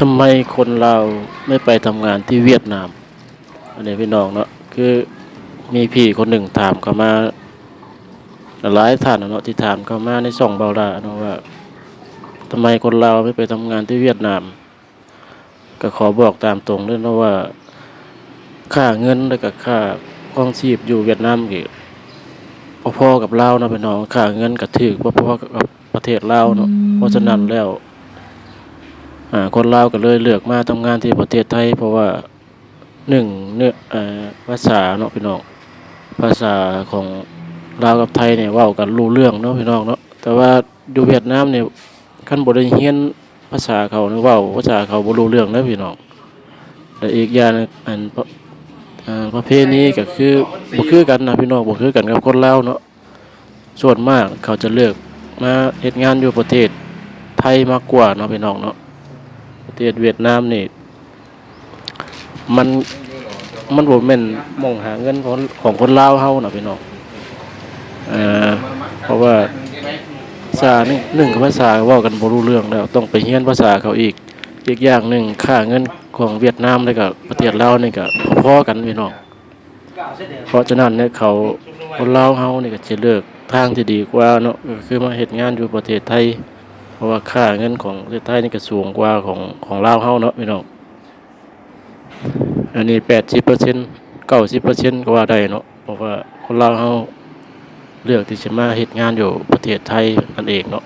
ทำไมคนเราไม่ไปทำงานที่เวียดนาม อันนี้พี่น้องเนาะคือมีพี่คนหนึ่งถามเข้ามาหลายท่านเนาะที่ถามเข้ามาในช่องเบาดาเนาะว่าทำไมคนเราไม่ไปทำงานที่เวียดนาม ก็ขอบอกตามตรงด้วยเนาะว่า ค่าเงินแล้วก็ค่าครองชีพอยู่เวียดนามกี่พอๆกับลาเนาะพี่น้องค่าเงินก็ถือพอๆกับประเทศลาเนาะเพราะฉะนั้นแล้ว คนลาวก็เลยเลือกมาทำงานที่ประเทศไทย เพราะว่าหนึ่งเนื้อภาษาเนาะพี่น้องภาษาของลาวกับไทยเนี่ยว้ากันรู้เรื่องเนาะพี่น้องเนาะแต่ว่าอยู่เวียดนามเนี่ยคันบ่ได้เรียนภาษาเขาหรือเว้าภาษาเขาบ่รู้เรื่องเด้อพี่น้องและอีกอย่างอันประอ่าประเพณีก็คือบ่คือกันนะพี่น้องบ่คือกันกับคนลาวเนาะส่วนมากเขาจะเลือกมาเฮ็ดงานอยู่ประเทศไทยมากกว่าเนาะพี่น้องเนาะ ประเทศเวียดนามนี่ มันมันบ่แม่นมองหาเงินของของคนลาวเฮาน่ะพี่น้องเอ่อเพราะว่าภาษาหนึ่งหนึ่งภาษาเว้ากันบ่รู้เรื่องแล้ว ต้องไปเรียนภาษาเขาอีก อีกอย่างหนึ่งค่าเงินของเวียดนามแล้วก็ประเทศลาวนี่ก็พอๆกันพี่น้องเพราะฉะนั้นเนี่ยเขาคนลาวเฮานี่ก็จะเลือกทางที่ดีกว่าเนาะคือมาเฮ็ดงานอยู่ประเทศไทย เพราะว่าค่าเงินของประเทศไทยนี่ก็สูงกว่าของของลาวเฮาเนาะพี่น้องอันนี้แปดสิบเปอร์เซ็นต์เก้าสิบเปอร์เซ็นต์ก็ว่าได้เนาะเพราะว่าคนลาวเฮาเลือกที่จะมาเฮ็ดงานอยู่ประเทศไทยนั่นเองเนาะ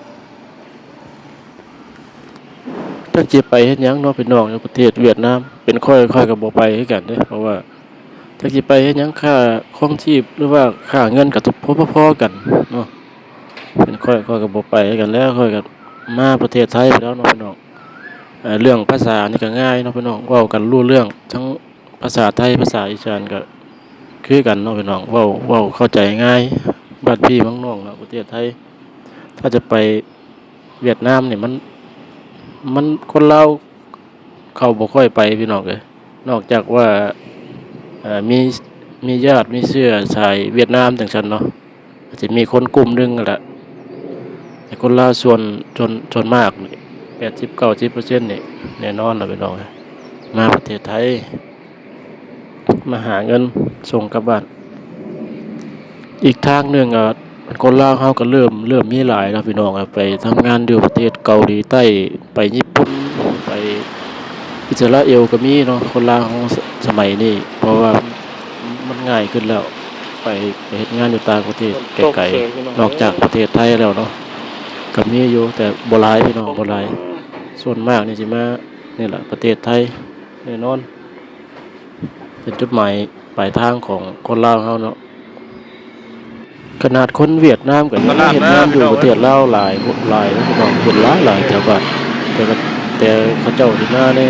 ถ้าจะไปเฮ็ดยังเนาะพี่น้องอยู่ประเทศเวียดนามเป็นค่อยค่อยก็บ่ไปคือกันเด้เพราะว่าถ้าสิไปเฮ็ดยังค่าครองชีพหรือว่าค่าเงินก็พอๆกันเนาะเป็นค่อยค่อยก็บ่ไปคือกันแล้วค่อยก็ มาประเทศไทยไปแล้วเนาะพี่น้องเอเรื่องภาษานี่ก็ง่ายเนาะพี่น้องเว้ากันรู้เรื่อง ทั้งภาษาไทยภาษาอีสานก็คือกันเนาะพี่น้องเว้าเว้าเข้าใจง่ายบ้านพี่เมืองน้องเนาะประเทศไทย ถ้าจะไปเวียดนามเนี่ยมัน มันคนเลาเขาบ่ค่อยไปพี่น้องเอ้ยนอกจากว่ามีมีญาติมีเชื้อสายเวียดนามจังซั่นเนาะอาจจะมีคนกลุ่มหนึงนั่นแหละ คนลาส่วนส่วนส่วนมากแปดสิบเก้าสิบเปอร์เซ็นต์นี่แน่นอนเราไปน้องมาประเทศไทย มาหาเงินส่งกลับบ้านอีกทางหนึ่งอะคนลาวเขาก็เริ่มเริ่มมีหลายแล้วพี่น้องอะไปทำงานอยู่ประเทศเกาหลีใต้ไปญี่ปุ่นไปอิสราเอลก็มีเนาะคนลาวขาสสมัยนี้เพราะว่ามันง่ายขึ้นแล้ว ไปไปเฮ็ดงานอยู่ต่างประเทศไกลๆนอกจากประเทศไทยแล้วเนาะ กับมีอยู่แต่บ่หลายพี่น้องบ่หลาย ส่วนมากนี่สิมานี่แหละประเทศไทยแน่นอน เป็นจุดหมายปลายทางของคนลาวเฮาเนาะขนาดคนเวียดนามก็ยังมาเฮ็ดงานอยู่ประเทศลาวหลายหลายนะพี่น้องเห็นหลายหลายแถวบ้านแต่ก็แต่เขาเจ้าสิมาใน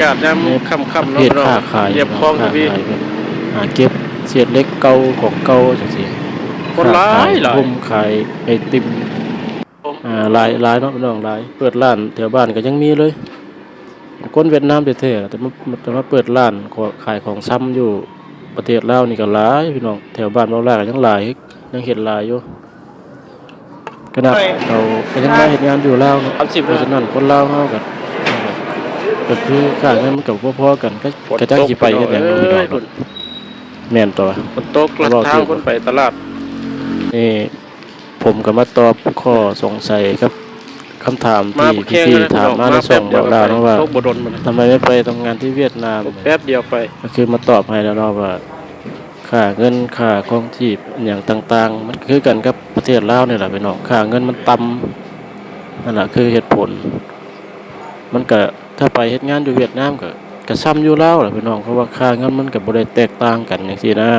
กาดยามค่ำๆเฮ็เนาะดค้าขายเหยียบคลองค้าพี่ขายหาเก็บเศษเหล็กเก่าของเก่าจังซี่คนหลายหลายผมขายไอติม อ่าหลายหลายเนาะพี่น้องหลาย เปิดร้านแถวบ้านก็ยังมีเลยคนเวียดนามแท้ๆแต่มาแต่มาเปิดร้านขอขายของซ้ำอยู่ประเทศลาวนี่ก็หลายพี่น้องแถวบ้านเราหลายก็ยังหลายยังเห็นหลายอยู่ขนาดเขาก็ยังมาเฮ็ดงานอยู่ลาวเนาะสามสิบเพราะฉะนั้นคนลาวเฮาก็ก็คือค่าเงินมันก็พอๆกันก็ก็จักสิไปเฮ็ดหยังเนาะพี่น้องเนาะแม่นตัวฝนตกลัดทางคนไปตลาดนี่ ผมก็มาตอบข้อสงสัยครับคำถามมาที่แข่งพี่เลยๆถามมาในส่งบอกดาวนะว่าตกบ่ดนมันทำไมไม่ไปทำงานที่เวียดนามแป๊บเดียวไปก็คือมาตอบให้แล้วเนาะว่าค่าเงินค่าครองชีพอหย่างต่าง ๆ มันคือกันกับประเทศลาวนี่แหละพี่น้องค่าเงินมันต่ำนั่นแหละคือเหตุผล มันก็ถ้าไปเฮ็ดงานอยู่เวียดนามก็ก็ซ้ำอยู่ลาวแหละพี่น้องเพราะว่าค่าเงินมันก็บ่ได้แตกต่างกันจังซี่นะ